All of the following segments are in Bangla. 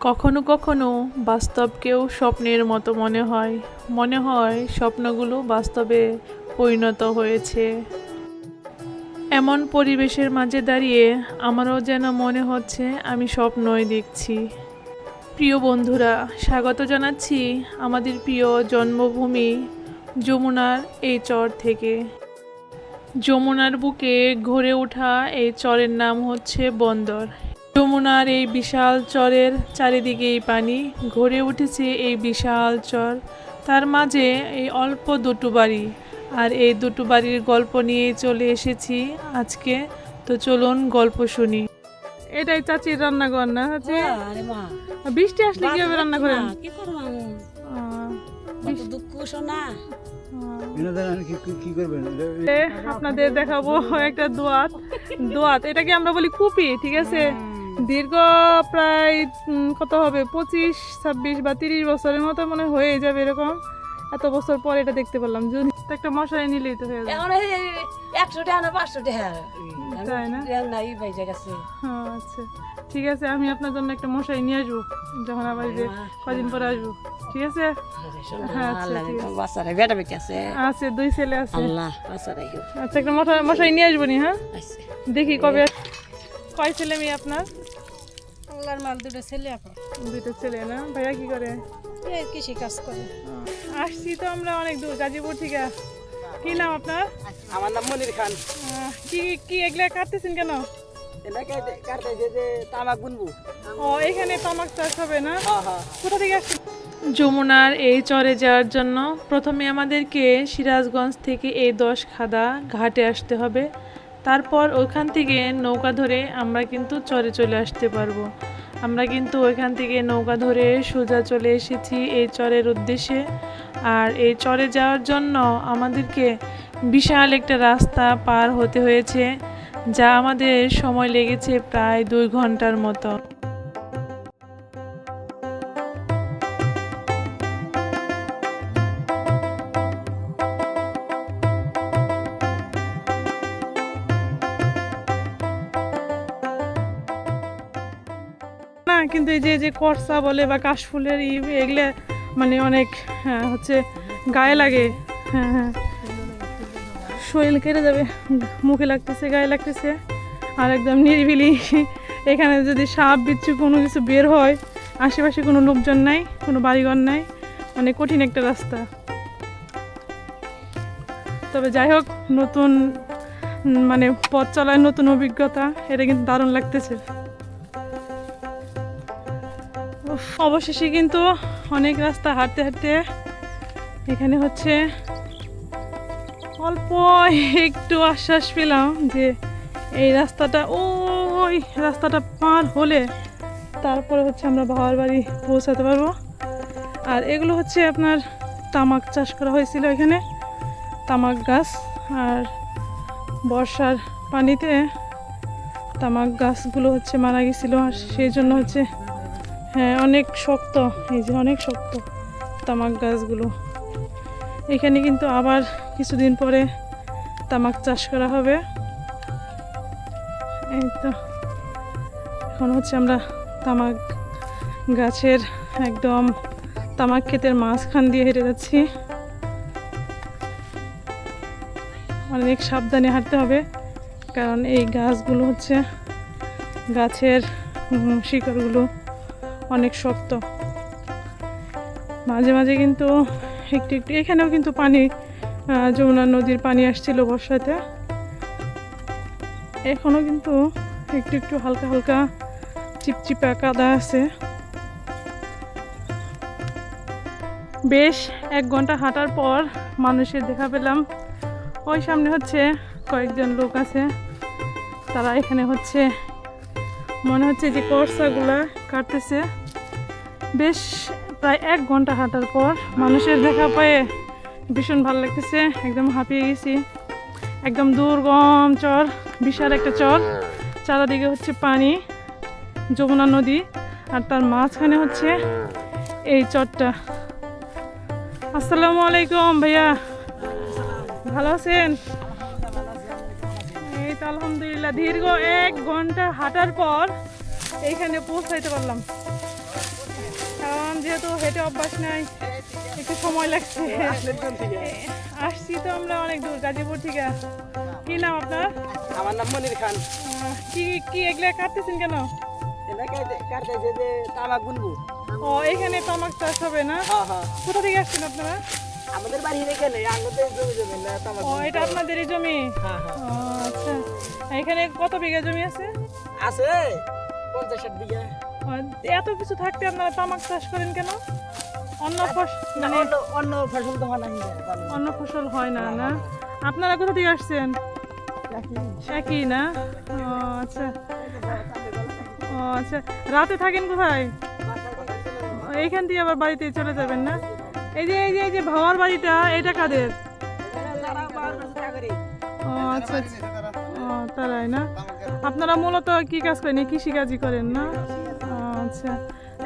কখনো কখনো বাস্তবকেও স্বপ্নের মতো মনে হয়। মনে হয় স্বপ্নগুলো বাস্তবে পরিণত হয়েছে। এমন পরিবেশের মাঝে দাঁড়িয়ে আমারও যেন মনে হচ্ছে আমি স্বপ্নই দেখছি। প্রিয় বন্ধুরা, স্বাগত জানাচ্ছি আমাদের প্রিয় জন্মভূমি যমুনার এই চর থেকে। যমুনার বুকে ঘুরে ওঠা এই চরের নাম হচ্ছে বন্দর। যমুনার এই বিশাল চরের চারিদিকেই পানি ঘরে উঠেছে এই বিশাল চর। তার মাঝে এই অল্প দুটো বাড়ি। আর এই দুটো বাড়ির গল্প নিয়ে চলে এসেছি আজকে। তো চলুন গল্প শুনি। এটাই চাচির রান্নাঘর না মা। বৃষ্টি আসলে কীভাবে রান্না করেন? কি করব দুঃখ শোনা। আহ। বিনোদন আর কি কি- কি করবেন? এটা- এ, আপনাদের দেখাবো একটা দোয়াত। দোয়াত এটাকে আমরা বলি কুপি ঠিক আছে? দীর্ঘ প্রায় কত হবে? পঁচিশ ছাব্বিশ বা তিরিশ বছরের মতো মনে হয়ে যাবে এরকম। এত বছর পর এটা দেখতে পেলাম। যদি একটা মশারি নিলেই তো হয়ে যাবে। একশো টাকা না পাঁচশো টাকা। তাই না? নাই বেজে গেছে। হ্যাঁ, আচ্ছা। ঠিক আছে আমি আপনার জন্য একটা মশারি নিয়ে আসব। যখন আবার যে কদিন পরে আসব। ঠিক আছে? হ্যাঁ, আচ্ছা, আছে। আছে। দুই ছেলে আছে। আচ্ছা একটা মশারি নিয়ে আসব নি হ্যাঁ? দেখি কবে কয় ছেলে মেয়ে আপনার? আল্লাহর মাল দুটো ছেলে আপা। দুটো ছেলে না? ভাইয়া কি করে? এই কৃষি কাজ করে। আসছি তো আমরা অনেক দূর গাজীপুর থেকে। কি নাম আপনার? আমার নাম মনির খান। কি কি এগুলা কাটতেছেন কেন? ও এখানে তামাক চাষ হবে না? কোথা থেকে আসছেন যমুনার এই চরে যাওয়ার জন্য প্রথমে আমাদেরকে সিরাজগঞ্জ থেকে এই দশ খাদা ঘাটে আসতে হবে। তারপর ওইখান থেকে নৌকা ধরে আমরা কিন্তু চরে চলে আসতে পারব। আমরা কিন্তু ওইখান থেকে নৌকা ধরে সোজা চলে এসেছি এই চরের উদ্দেশ্যে। আর এই চরে যাওয়ার জন্য আমাদেরকে বিশাল একটা রাস্তা পার হতে হয়েছে, যা আমাদের সময় লেগেছে প্রায় দুই ঘণ্টার মতো। এই যে যে করসা বলে বা কাশফুলের ই এগুলো মানে অনেক হ্যাঁ হচ্ছে গায়ে লাগে। হ্যাঁ হ্যাঁ। শরীর কেটে যাবে, মুখে লাগতেছে, গায়ে লাগতেছে। আর একদম নিরিবিলি। এখানে যদি সাপ, বিচ্ছু কোনো কিছু বের হয়, আশেপাশে কোনো লোকজন নাই, কোনো বাড়িঘর নাই মানে কঠিন একটা রাস্তা। তবে যাই হোক, নতুন মানে পথ চলায় নতুন অভিজ্ঞতা, এটা কিন্তু দারুণ লাগতেছে। অবশেষে কিন্তু অনেক রাস্তা হাঁটতে হাঁটতে এখানে হচ্ছে অল্প একটু আশ্বাস পেলাম যে এই রাস্তাটা, ওই রাস্তাটা পার হলে তারপরে হচ্ছে আমরা বাবার বাড়ি পৌঁছাতে পারব। আর এগুলো হচ্ছে আপনার তামাক চাষ করা হয়েছিল এখানে, তামাক গাছ। আর বর্ষার পানিতে তামাক গাছগুলো হচ্ছে মারা গেছিল, আর সেই জন্য হচ্ছে হ্যাঁ অনেক শক্ত, এই যে অনেক শক্ত তামাক গাছগুলো। এখানে কিন্তু আবার কিছুদিন পরে তামাক চাষ করা হবে। এই তো, এখন হচ্ছে আমরা তামাক গাছের একদম তামাক ক্ষেতের মাঝখান দিয়ে হেঁটে যাচ্ছি। অনেক সাবধানে হাঁটতে হবে, কারণ এই গাছগুলো হচ্ছে গাছের শিকড়গুলো অনেক শক্ত। মাঝে মাঝে কিন্তু একটু একটু, এখানেও কিন্তু পানি যমুনা নদীর পানি আসছিল বর্ষাতে। এখনও কিন্তু একটু একটু হালকা হালকা চিপচিপা কাদা আছে। বেশ, এক ঘণ্টা হাঁটার পর মানুষের দেখা পেলাম। ওই সামনে হচ্ছে কয়েকজন লোক আছে। তারা এখানে হচ্ছে মনে হচ্ছে যে করসাগুলা কাটতেছে। বেশ প্রায় এক ঘণ্টা হাঁটার পর মানুষের দেখা পেয়ে ভীষণ ভালো লাগতেছে, একদম হাঁপিয়ে গেছি। একদম দুর্গম চর, বিশাল একটা চর। চারিদিকে হচ্ছে পানি, যমুনা নদী আর তার মাঝখানে হচ্ছে এই চরটা। আসসালামু আলাইকুম ভাইয়া। ভালো আছেন? আলহামদুলিল্লাহ দীর্ঘ এক ঘণ্টা হাঁটার পর এইখানে পৌঁছাইতে পারলাম। কারণ যেহেতু হেঁটে অভ্যাস নাই একটু সময় লাগছে। আসছি তো আমরা অনেক দূর গাজীপুর থেকে। কি নাম আপনার? আমার নাম মনির খান। কি কি এগুলা কাটতেছেন কেন? ও এখানে তামাক চাষ হবে না? হ্যাঁ হ্যাঁ। কোথা থেকে আসছেন আপনারা? আমাদের বাড়ি এখানে আঙ্গুতে জমি জমি না ও এটা আপনাদেরই জমি। হ্যাঁ হ্যাঁ। আচ্ছা। এখানে কত বিঘা জমি আছে? আছে পঞ্চাশ ষাট বিঘা। এত কিছু থাকতে আপনারা তামাক চাষ করেন কেন? অন্য ফসল মানে অন্য অন্য ফসল তো হয় না অন্য ফসল হয় না না? আপনারা কোথা থেকে আসছেন? একই। না? ও আচ্ছা। ও আচ্ছা। রাতে থাকেন কোথায়? এইখান দিয়ে আবার বাড়িতে চলে যাবেন না? এই যে এই যে এই যে ভাওয়ার বাড়িটা এটা কাদের? ও আচ্ছা আচ্ছা। ও তারাই না? আপনারা মূলত কি কাজ করেন? কৃষিকাজই করেন না? আচ্ছা।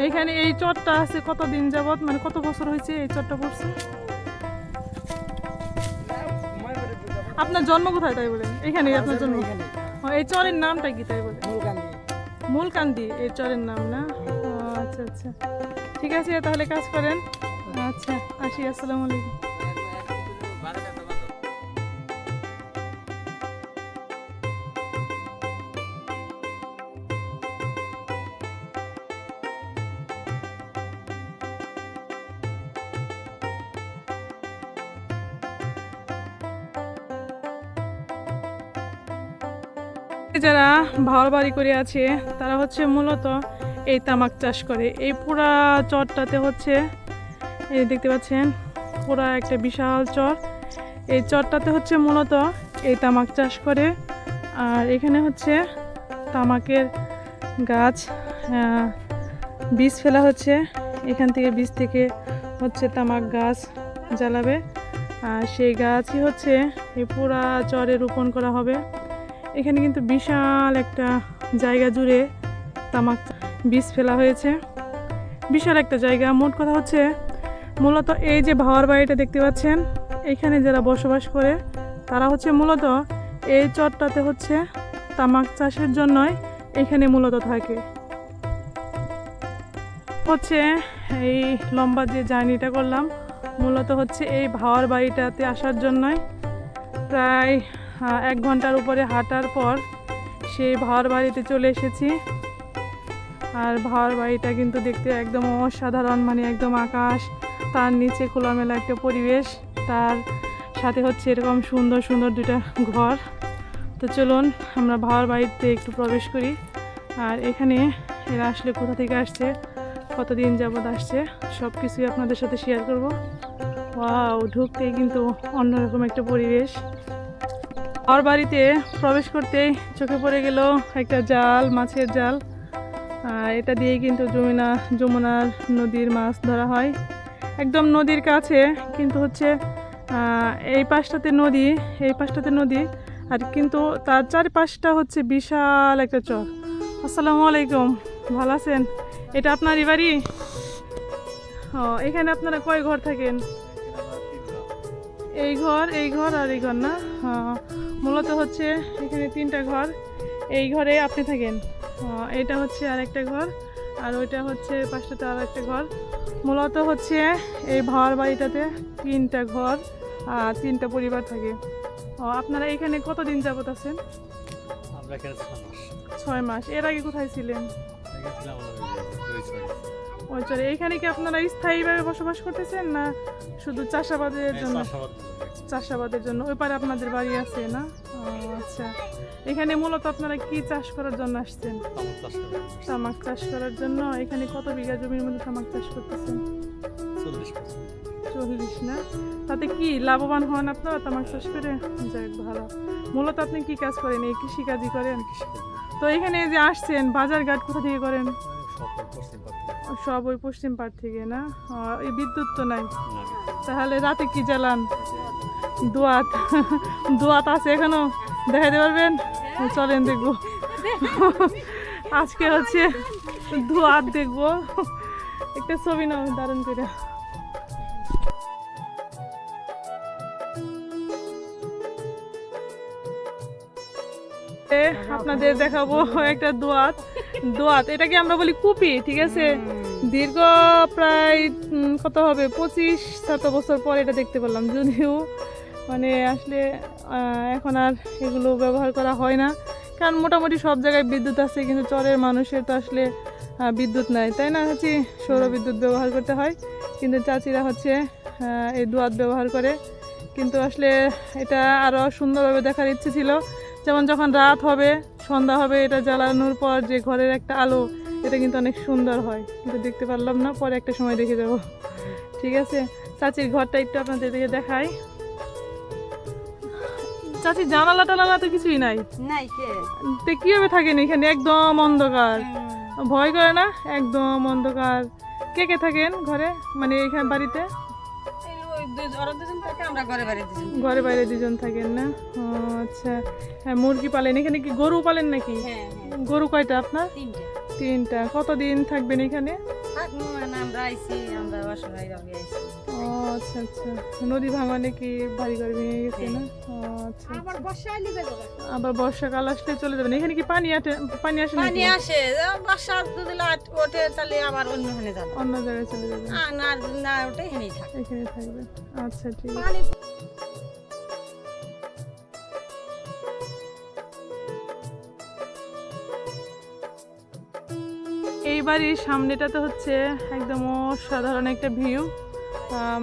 এইখানে এই চরটা আছে কতদিন যাবত মানে কত বছর হয়েছে এই চটটা পড়ছে? আপনার জন্ম কোথায় তাই বলেন? এখানেই আপনার জন্ম এই চরের নামটা কি তাই বলে মূলকান্দি। এই চরের নাম না? আচ্ছা আচ্ছা। ঠিক আছে তাহলে কাজ করেন। আচ্ছা আসি, আসসালামু আলাইকুম। যারা ভাওয়ার বাড়ি করে আছে, তারা হচ্ছে মূলত এই তামাক চাষ করে। এই পুরা চরটাতে হচ্ছে এই দেখতে পাচ্ছেন? পুরা একটা বিশাল চর। এই চরটাতে হচ্ছে মূলত এই তামাক চাষ করে। আর এখানে হচ্ছে তামাকের গাছ বীজ ফেলা হচ্ছে। এখান থেকে বীজ থেকে হচ্ছে তামাক গাছ জ্বালাবে। আর সেই গাছই হচ্ছে এই পুরা চরে রোপণ করা হবে। এখানে কিন্তু বিশাল একটা জায়গা জুড়ে তামাক বীজ ফেলা হয়েছে। বিশাল একটা জায়গা। মোট কথা হচ্ছে মূলত এই যে ভাওয়ার বাড়িটা দেখতে পাচ্ছেন, এখানে যারা বসবাস করে, তারা হচ্ছে মূলত এই চরটাতে হচ্ছে তামাক চাষের জন্যই এখানে মূলত থাকে। হচ্ছে এই লম্বা যে জার্নিটা করলাম, মূলত হচ্ছে এই ভাওয়ার বাড়িটাতে আসার জন্যই প্রায় এক ঘণ্টার উপরে হাঁটার পর সেই ভাওয়ার বাড়িতে চলে এসেছি। আর ভাওয়ার বাড়িটা কিন্তু দেখতে একদম অসাধারণ মানে একদম আকাশ তার নিচে খোলামেলা একটা পরিবেশ, তার সাথে হচ্ছে এরকম সুন্দর সুন্দর দুটা ঘর। তো চলুন, আমরা ভাওয়ার বাড়িতে একটু প্রবেশ করি। আর এখানে এরা আসলে কোথা থেকে আসছে, কতদিন যাবৎ আসছে সব কিছুই আপনাদের সাথে শেয়ার করব। ওয়াও ঢুকতেই কিন্তু অন্যরকম একটা পরিবেশ। আমার বাড়িতে প্রবেশ করতেই চোখে পড়ে গেল একটা জাল, মাছের জাল। আর এটা দিয়ে কিন্তু যমুনা যমুনার নদীর মাছ ধরা হয়। একদম নদীর কাছে, কিন্তু হচ্ছে এই পাশটাতে নদী, এই পাশটাতে নদী, আর কিন্তু তার চারপাশটা হচ্ছে বিশাল একটা চর। আসসালামু আলাইকুম, ভালো আছেন? এটা আপনারই বাড়ি? ও, এখানে আপনারা কয় ঘর থাকেন? এই ঘর এই ঘর আর এই ঘর না? মূলত হচ্ছে এখানে তিনটা ঘর, এই ঘরে আপনি থাকেন। এটা হচ্ছে আর একটা ঘর। আর ওইটা হচ্ছে পাশটাতে আর একটা ঘর। মূলত হচ্ছে এই ভাওয়ার বাড়িটাতে তিনটা ঘর আর তিনটা পরিবার থাকে। ও, আপনারা এখানে কতদিন যাবত আছেন? আমরা এখানে ছয় মাস। এর আগে কোথায় ছিলেন? ওই এখানে কি আপনারা স্থায়ীভাবে বসবাস করতেছেন না শুধু চাষাবাদের জন্য? চাষাবাদের জন্য। ওই পারে আপনাদের বাড়ি আছে না? আচ্ছা এখানে মূলত আপনারা কি চাষ করার জন্য আসছেন? তামাক চাষ করার জন্য এখানে কত বিঘা জমির মধ্যে তামাক চাষ করতেছেন? চল্লিশ না? তাতে কি লাভবান হন আপনারা তামাক চাষ করে? যাক ভালো। মূলত আপনি কি কাজ করেন? এই কৃষি কাজই করেন তো এখানে যে আসছেন বাজার ঘাট কোথা থেকে করেন? সব ওই পশ্চিম পাড় থেকে। না? এই বিদ্যুৎ তো নাই। তাহলে রাতে কি জ্বালান? দোয়াত। দোয়াত আছে এখনও? দেখাতে পারবেন? চলেন দেখব। আজকে হচ্ছে দোয়াত দেখব। একটা ছবি নাও দারুণ করে। এ, আপনাদের দেখাবো একটা দোয়াত দোয়াত এটাকে আমরা বলি কুপি? ঠিক আছে? দীর্ঘ প্রায় কত হবে? পঁচিশ শত বছর পর এটা দেখতে পেলাম। যদিও মানে আসলে এখন আর এগুলো ব্যবহার করা হয় না। কারণ মোটামুটি সব জায়গায় বিদ্যুৎ আছে কিন্তু চরের মানুষের তো আসলে বিদ্যুৎ নাই তাই না? হচ্ছে সৌর বিদ্যুৎ ব্যবহার করতে হয়। কিন্তু চাচিরা হচ্ছে এই দোয়াত ব্যবহার করে। কিন্তু আসলে এটা আরও সুন্দরভাবে দেখার ইচ্ছে ছিল। যেমন যখন রাত হবে সন্ধ্যা হবে এটা জ্বালানোর পর যে ঘরের একটা আলো এটা কিন্তু অনেক সুন্দর হয়। কিন্তু দেখতে পারলাম না পরে একটা সময় দেখে যাব। ঠিক আছে? চাচির ঘরটা একটু আপনাদের দিকে দেখাই। চাচি জানালা টানালা তো কিছুই নাই। নাই কে? তো কীভাবে থাকেন এখানে? একদম অন্ধকার। ভয় করে না? একদম অন্ধকার। কে কে থাকেন ঘরে? মানে এখানে বাড়িতে? ঘরে বাড়ি বাইরে দুজন থাকেন না? আচ্ছা। হ্যাঁ মুরগি পালেন? এখানে কি গরু পালেন নাকি? হ্যাঁ হ্যাঁ। গরু কয়টা আপনার? তিনটে। কতদিন থাকবেন এখানে? থাকব না আমরা আইছি আমরা অসহায় ভাবে আইছি। ও আচ্ছা আচ্ছা। নদী ভাঙনে কি ভেঙে গেছে না? আচ্ছা আবার বর্ষাকাল আসলে চলে যাবেন। এখানে কি পানি আটে পানি আসে? পানি আসে। বর্ষা যদি ওঠে তাহলে আবার অন্য জায়গায় চলে যাবে না না থাকে এখানে থাকবেন আচ্ছা ঠিক আছে। পানি এই বাড়ির সামনেটাতে হচ্ছে একদম অসাধারণ একটা ভিউ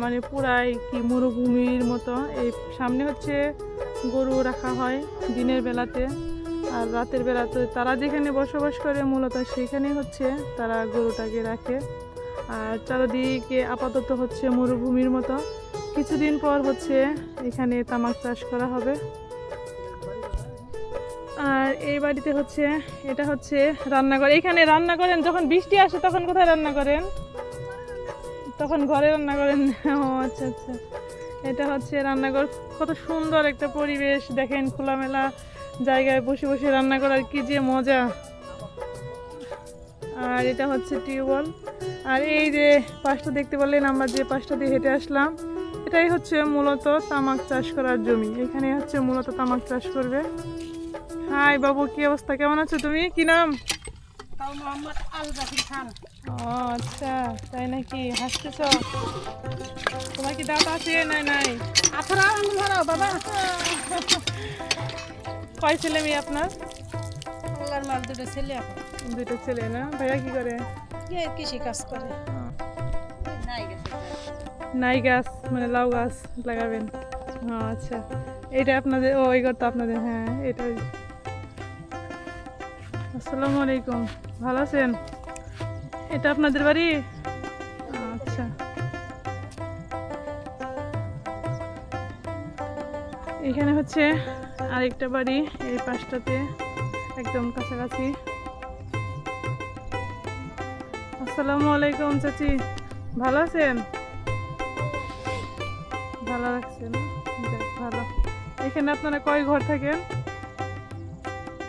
মানে পুরাই কি মরুভূমির মতো। এই সামনে হচ্ছে গরু রাখা হয় দিনের বেলাতে আর রাতের বেলাতে তারা যেখানে বসবাস করে মূলত সেখানে হচ্ছে তারা গরুটাকে রাখে। আর চারিদিকে আপাতত হচ্ছে মরুভূমির মতো। কিছুদিন পর হচ্ছে এখানে তামাক চাষ করা হবে। আর এই বাড়িতে হচ্ছে, এটা হচ্ছে রান্নাঘর। এখানে রান্না করেন, যখন বৃষ্টি আসে তখন কোথায় রান্না করেন? তখন ঘরে রান্না করেন? ও আচ্ছা আচ্ছা। এটা হচ্ছে রান্নাঘর। কত সুন্দর একটা পরিবেশ। দেখেন খোলামেলা জায়গায় বসে বসে রান্না করার কি যে মজা। আর এটা হচ্ছে টিউবওয়েল। আর এই যে পাশটা দেখতে পারলেন, আমরা যে পাশটা দিয়ে হেঁটে আসলাম এটাই হচ্ছে মূলত তামাক চাষ করার জমি। এখানে হচ্ছে মূলত তামাক চাষ করবে। হাই বাবু কি অবস্থা? কেমন আছো তুমি? কি নাম? ও আচ্ছা তাই নাকি? হাসতেছ? তোমার কি দাঁত আছে? নাই নাই। বাবা। কয় ছেলে মেয়ে আপনার? আল্লাহর মাল দুটো ছেলে। দুটো ছেলে না? ভাইয়া কি করে? কৃষি কাজ করে। নাই গাছ মানে লাউ গাছ লাগাবেন। আচ্ছা। এটা আপনাদের, ও, এই তো আপনাদের হ্যাঁ এটা আসসালামু আলাইকুম। ভালো আছেন? এটা আপনাদের বাড়ি? আচ্ছা। এখানে হচ্ছে আরেকটা বাড়ি, এই পাশটাতে, একদম কাছাকাছি। আসসালামু আলাইকুম, চাচি। ভালো আছেন? ভালো লাগছে না? যাক, ভালো। এখানে আপনারা কয় ঘর থাকেন?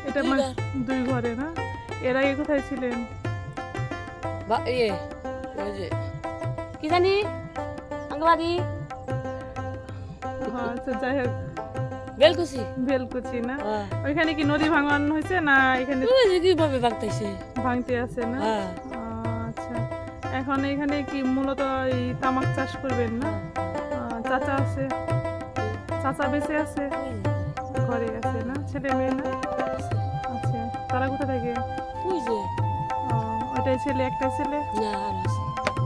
এটা মানে দুই ঘরে না? এর আগে কোথায় ছিলেন? ইয়ে কি জানি? আঙ্গবাড়ি হ্যাঁ, আচ্ছা যাই হোক। বেলকুচি। বেলকুচি না? হ্যাঁ। ওইখানে কি নদী ভাঙন হয়েছে না এখানে কীভাবে বাগতাইছে ভাঙতে আছে না? হ্যাঁ। আচ্ছা। এখন এখানে কি মূলত এই তামাক চাষ করবেন না? চাচা আছে। চাচা বেঁচে আছে? ঘরে আছে না? ছেলে মেয়ে না? আচ্ছা তারা কোথা থাকে? ওই ওইটাই ছেলে একটাই ছেলে?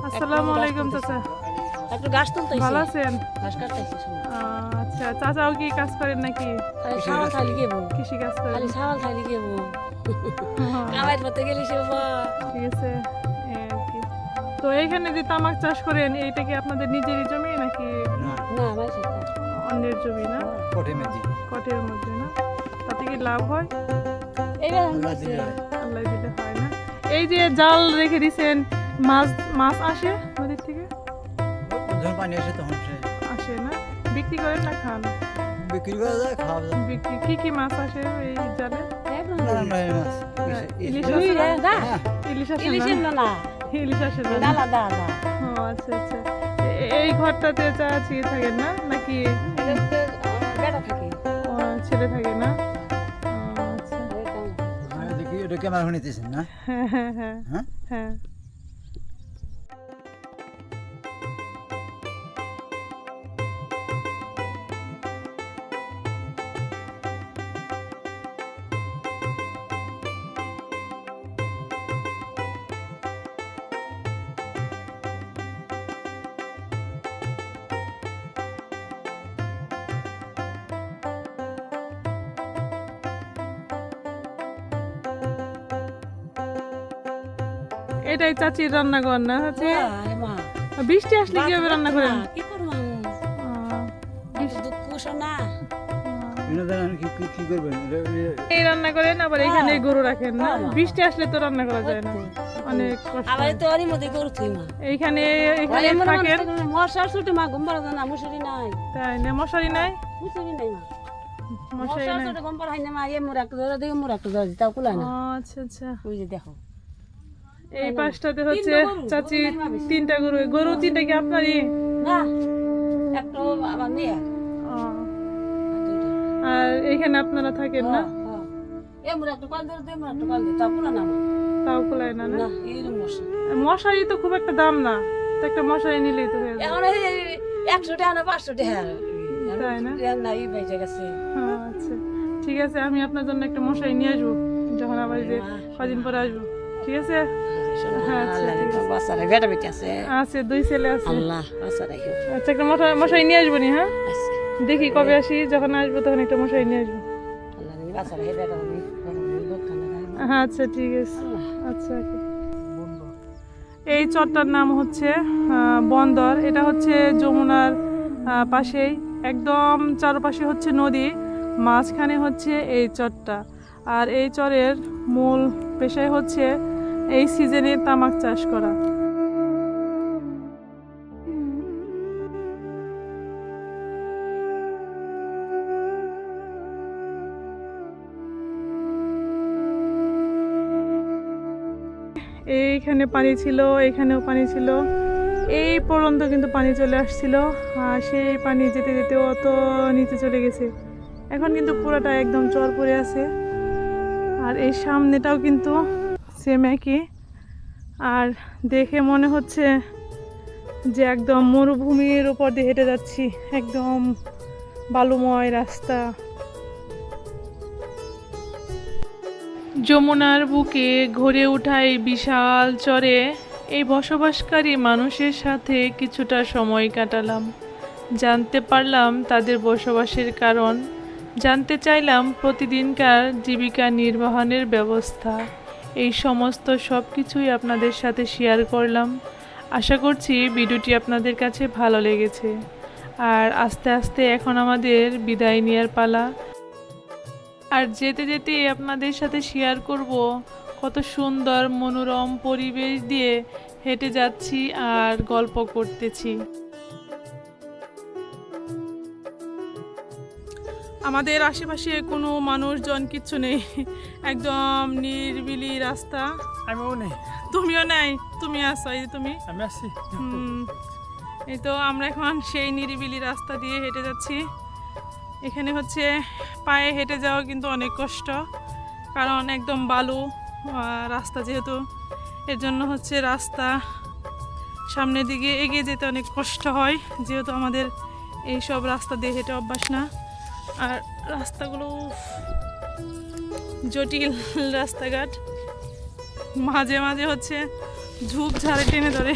আসসালামু আলাইকুম চাচা। একটু গাছ ভালো আছেন? ঘাস কাটতাইছে শুনো আচ্ছা চাচাও কি কাজ করেন নাকি? খালি সাওয়াল খালি গেবো কৃষি কাজ করেন? খালি সাওয়াল খালি গেবো হ্যাঁ, কামাই করতে গেলি সে ঠিক আছে। তো এইখানে যে তামাক চাষ করেন এইটা কি আপনাদের নিজেরই জমি নাকি না। অন্যের জমি না? কঠিন জি কটের মধ্যে না? তাতে কি লাভ হয়? আল্লাহ দিলে হয়। হয় না। এই যে জাল রেখে দিছেন মাছ মাছ আসে নদীর থেকে? যখন পানি আসে তখন আসে। না? বিক্রি করেন না খান? বিক্রি করা যায় খাওয়া যায়। বিক্রি কি কি মাছ আসে এই জালে? মাছ। ইলিশ আসে না? ইলিশ না না। ইলিশ আসে না? আলাদা দা দা ও আচ্ছা আচ্ছা। এই ঘরটাতে চাচি থাকেন না? নাকি বেটা থাকে। ছেলে থাকে না? আচ্ছা। দেখি এটা এটা ক্যামেরা নিতেছেন না? হ্যাঁ হ্যাঁ। হ্যাঁ? হ্যাঁ। হ্যাঁ চাচির রান্নাঘর না চাচি? বৃষ্টি আসলে কীভাবে রান্না করেন? কি করব এটা- এই রান্না করেন আবার এখানে গরু রাখেন না? হ্যাঁ, বৃষ্টি আসলে তো রান্না করা যায় না। অনেক কষ্ট। আবার তো ওরই মধ্যে গরু থুই মা। এইখানে এখানে থাকেন। মশার ছুটি মা ঘুম পাড়া না মুসুরি নাই। তাই না মশারি নাই? মুসুরি নাই মা। মশারি মশার নাই। ছুটি ঘুম পাড়া না মা এ মোর একটা ধরে দেখে মোর একটা ধরে তাও কুলায় না। আচ্ছা আচ্ছা। ওই যে দেখো। এই পাশটাতে হচ্ছে চাচি তিনটা গরু। গরু তিনটা কি আপনারই? না একটা আর এখানে আপনারা থাকেন না? তাও কুলা না না মশারি তো খুব একটা দাম না। তো একটা মশারি নিলেই তো হয়ে একশো টাকা না পাঁচশো টাকা। তাই না? না এই বেঁচে গেছে। হ্যাঁ, আচ্ছা। ঠিক আছে আমি আপনার জন্য একটা মশারি নিয়ে আসব। যখন আবার যে কদিন পরে আসব। ঠিক আছে? হ্যাঁ, আচ্ছা, আছে। দুই ছেলে আছে। আচ্ছা একটা মশারি নিয়ে আসব নি হ্যাঁ? দেখি কবে আসি যখন আসব তখন একটা মশাই নিয়ে আসব। হ্যাঁ আচ্ছা ঠিক আছে। আচ্ছা এই চরটার নাম হচ্ছে বন্দর। এটা হচ্ছে যমুনার পাশেই। একদম চারপাশে হচ্ছে নদী। মাঝখানে হচ্ছে এই চরটা। আর এই চরের মূল পেশাই হচ্ছে এই সিজনে তামাক চাষ করা। এইখানে পানি ছিল, এখানেও পানি ছিল। এই পর্যন্ত কিন্তু পানি চলে আসছিল, আর সেই পানি যেতে যেতে অত নিচে চলে গেছে। এখন কিন্তু পুরোটা একদম চর পড়ে আছে। আর এই সামনেটাও কিন্তু সেম একই। আর দেখে মনে হচ্ছে যে একদম মরুভূমির উপর দিয়ে হেঁটে যাচ্ছি। একদম বালুময় রাস্তা। যমুনার বুকে ঘুরে ওঠা বিশাল চরে, এই বসবাসকারী মানুষের সাথে কিছুটা সময় কাটালাম। জানতে পারলাম তাদের বসবাসের কারণ। জানতে চাইলাম প্রতিদিনকার জীবিকা নির্বাহনের ব্যবস্থা। এই সমস্ত সব কিছুই আপনাদের সাথে শেয়ার করলাম। আশা করছি ভিডিওটি আপনাদের কাছে ভালো লেগেছে। আর আস্তে আস্তে এখন আমাদের বিদায় নেওয়ার পালা। আর যেতে যেতে আপনাদের সাথে শেয়ার করব কত সুন্দর মনোরম পরিবেশ দিয়ে হেঁটে যাচ্ছি আর গল্প করতেছি। আমাদের আশেপাশে কোনো মানুষজন কিচ্ছু নেই। একদম নিরিবিলি রাস্তা। আমিও নেই। তুমিও নাই? তুমি আসো এই তুমি? আমি আসছি এই তো আমরা এখন সেই নিরিবিলি রাস্তা দিয়ে হেঁটে যাচ্ছি। এখানে হচ্ছে পায়ে হেঁটে যাওয়া কিন্তু অনেক কষ্ট। কারণ একদম বালু রাস্তা যেহেতু এর জন্য হচ্ছে রাস্তা সামনের দিকে এগিয়ে যেতে অনেক কষ্ট হয়। যেহেতু আমাদের এই সব রাস্তা দিয়ে হেঁটে অভ্যাস না। আর রাস্তাগুলো জটিল রাস্তাঘাট। মাঝে মাঝে হচ্ছে ঝুপ ঝাড়ে টেনে ধরে।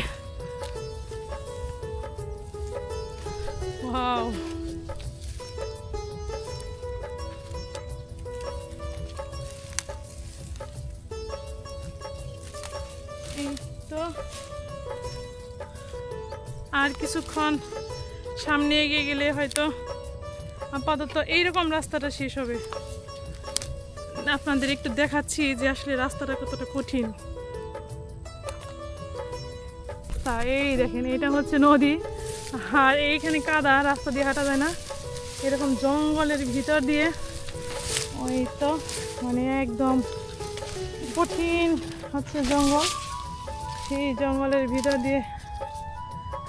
তো। আর কিছুক্ষণ সামনে এগিয়ে গেলে হয়তো আপাতত এইরকম রাস্তাটা শেষ হবে। আপনাদের একটু দেখাচ্ছি যে আসলে রাস্তাটা কতটা কঠিন। তা এই দেখেন, এটা হচ্ছে নদী। আর এইখানে কাদা, রাস্তা দিয়ে হাঁটা যায় না। এরকম জঙ্গলের ভিতর দিয়ে। ওই তো মানে একদম কঠিন হচ্ছে জঙ্গল। সেই জঙ্গলের ভিতর দিয়ে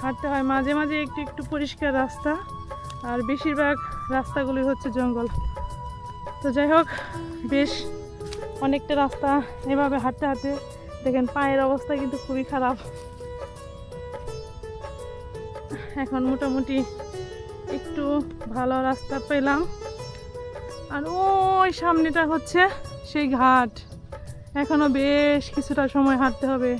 হাঁটতে হয়। মাঝে মাঝে একটু একটু পরিষ্কার রাস্তা। আর বেশিরভাগ রাস্তাগুলি হচ্ছে জঙ্গল। তো যাই হোক, বেশ অনেকটা রাস্তা এভাবে হাঁটতে হাঁটতে দেখেন পায়ের অবস্থা কিন্তু খুবই খারাপ। এখন মোটামুটি একটু ভালো রাস্তা পেলাম। আর ওই সামনেটা হচ্ছে সেই ঘাট। এখনও বেশ কিছুটা সময় হাঁটতে হবে।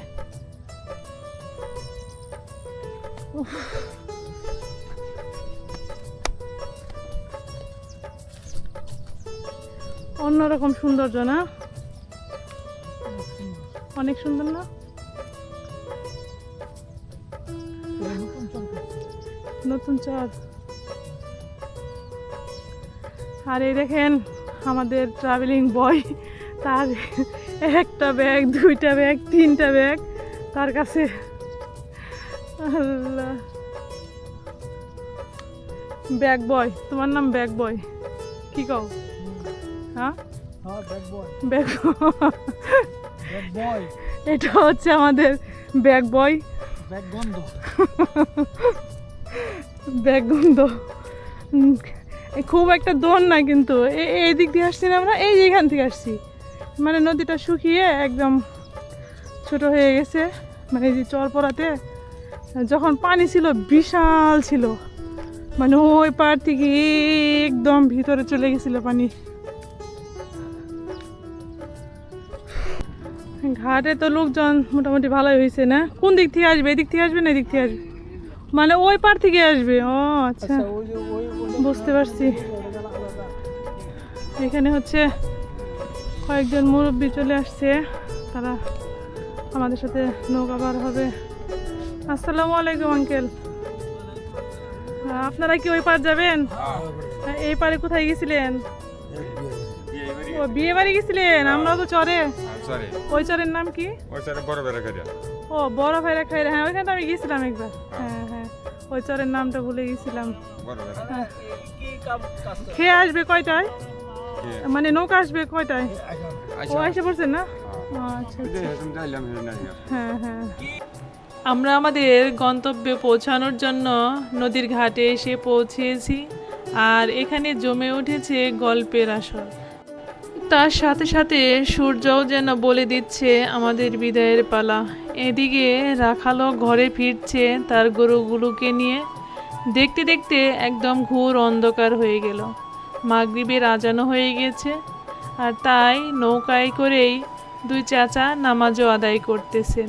অন্যরকম সৌন্দর্য না? অনেক সুন্দর না? নতুন চর আর এই দেখেন, আমাদের ট্রাভেলিং বয় তার একটা ব্যাগ দুইটা ব্যাগ তিনটা ব্যাগ তার কাছে। আল্লাহ। ব্যাগ বয় তোমার নাম ব্যাগ বয় কি কও? হ্যাঁ? ব্যাগ বয় এটা হচ্ছে আমাদের ব্যাগ বয় ব্যাগ গন্ধ। খুব একটা দোন না কিন্তু। এই দিক দিয়ে আসছি না আমরা এই যে এখান থেকে আসছি। মানে নদীটা শুকিয়ে একদম ছোট হয়ে গেছে। মানে এই যে চরপড়াতে যখন পানি ছিল বিশাল ছিল। মানে ওই পার থেকে একদম ভিতরে চলে গেছিল পানি। ঘাটে তো লোকজন মোটামুটি ভালোই হয়েছে না? কোন দিক থেকে আসবে? এদিক থেকে আসবে না এদিক থেকে আসবে? মানে ওই পার থেকে আসবে। ও আচ্ছা। ওই যে ওই বুঝতে পারছি। এখানে হচ্ছে কয়েকজন মুরব্বী চলে আসছে। তারা আমাদের সাথে নৌকা পার হবে। আসসালামু আলাইকুম আঙ্কেল। আপনারা কি ওই পার যাবেন? হ্যাঁ, এই পারে কোথায় গেছিলেন? ও বিয়ে বাড়ি গেছিলেন? আমরাও তো চরে। সরি। ওই চরের নাম কি? ওই বড় বেড়া খাইয়া ও বড় ভাইরা খাইরা হ্যাঁ ওইখানে তো আমি গেছিলাম একবার। হ্যাঁ। হ্যাঁ ওই চরের নামটা ভুলে গেছিলাম। হ্যাঁ? খেয়ে আসবে কয়টায়? মানে নৌকা আসবে কয়টায়? ও আচ্ছা এসে পড়ছেন না? ও, আচ্ছা আচ্ছা। হ্যাঁ হ্যাঁ। আমরা আমাদের গন্তব্যে পৌঁছানোর জন্য নদীর ঘাটে এসে পৌঁছেছি আর এখানে জমে উঠেছে গল্পের আসর। তার সাথে সাথে সূর্যও যেন বলে দিচ্ছে আমাদের বিদায়ের পালা। এদিকে রাখালো ঘরে ফিরছে তার গরুগুলোকে নিয়ে। দেখতে দেখতে একদম ঘোর অন্ধকার হয়ে গেল। মাগরিবের আজানো হয়ে গেছে আর তাই নৌকায় করেই দুই চাচা নামাজও আদায় করতেছেন।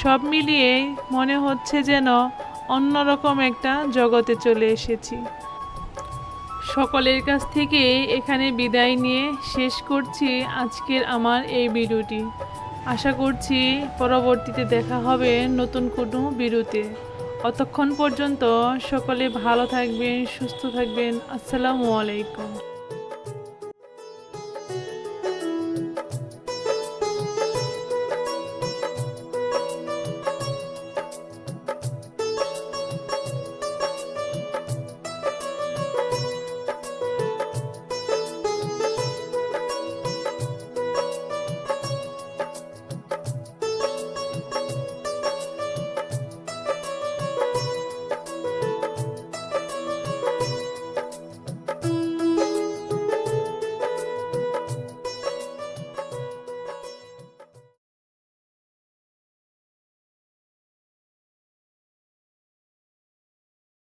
সব মিলিয়ে মনে হচ্ছে যেন অন্যরকম একটা জগতে চলে এসেছি। সকলের কাছ থেকে এখানে বিদায় নিয়ে শেষ করছি আজকের আমার এই ভিডিওটি। আশা করছি পরবর্তীতে দেখা হবে নতুন কোনো ভিডিওতে। অতক্ষণ পর্যন্ত সকলে ভালো থাকবেন, সুস্থ থাকবেন। আসসালামু আলাইকুম।